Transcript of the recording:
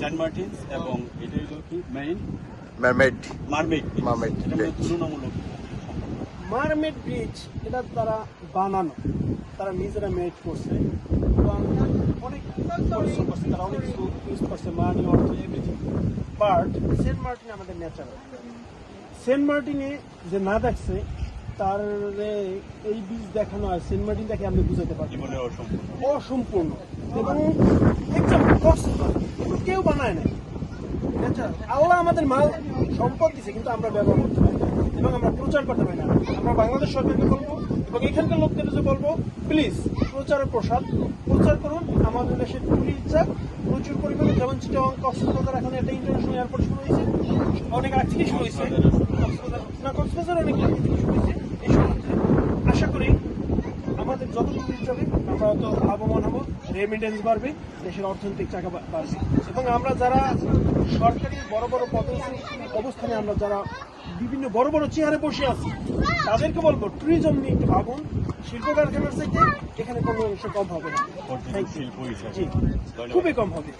Saint Martin's এবং এটা হলো কি মেইন মারমেড হলো Bridge। তুলনামূলক মারমেড ব্রিজ এটা তারা বানানো তারা নিজেরা মেড করছে। এবং অনেক পরিশ্রম করছে তারা অনেক ইউজ করছে মানি অর্থ এভরিথিং বাট সেন্ট মার্টিন আমাদের ন্যাচারাল সেন্ট মার্টিনে যে না দেখছে তার এই বীজ দেখানো হয় সেন্ট মার্টিন দেখে আমি বুঝাতে পারছি অসম্পূর্ণ। অসম্পূর্ণ। এবং একদম কেউ বানায় না ন্যাচারাল আল্লাহ আমাদের মাল, সম্পদ দিছে, কিন্তু আমরা ব্যবহার করতে পারি এবং আমরা প্রচার করতে পারি না। আমরা বাংলাদেশ সরকারকে বলব এবং এখানকার লোকদের যে বলব প্লিজ প্রচার প্রসাদ প্রচার করুন। আমাদের দেশের টুরিস্টরা প্রচুর পরিমাণে যেমন চিটং কক্সবাজার এখন একটা ইন্টারন্যাশনাল এয়ারপোর্ট শুরু হয়েছে। অনেক আগ থেকে শুরু হয়েছে। কক্সবাজার না, কক্সবাজার অনেক আগে থেকে শুরু হয়েছে। আমরা লাভবান হব রেমিটেন্স বাড়বে দেশের অর্থনৈতিক চাকা বাড়বে এবং আমরা যারা সরকারি বড় বড় পদে অবস্থানে আমরা যারা বিভিন্ন বড় বড় চেয়ারে বসে আছি তাদেরকে বলব ট্যুরিজম নিয়ে একটু ভাবুন। শিল্প কারখানার থেকে এখানে কোনো অংশ কম হবে না। খুবই কম হবে।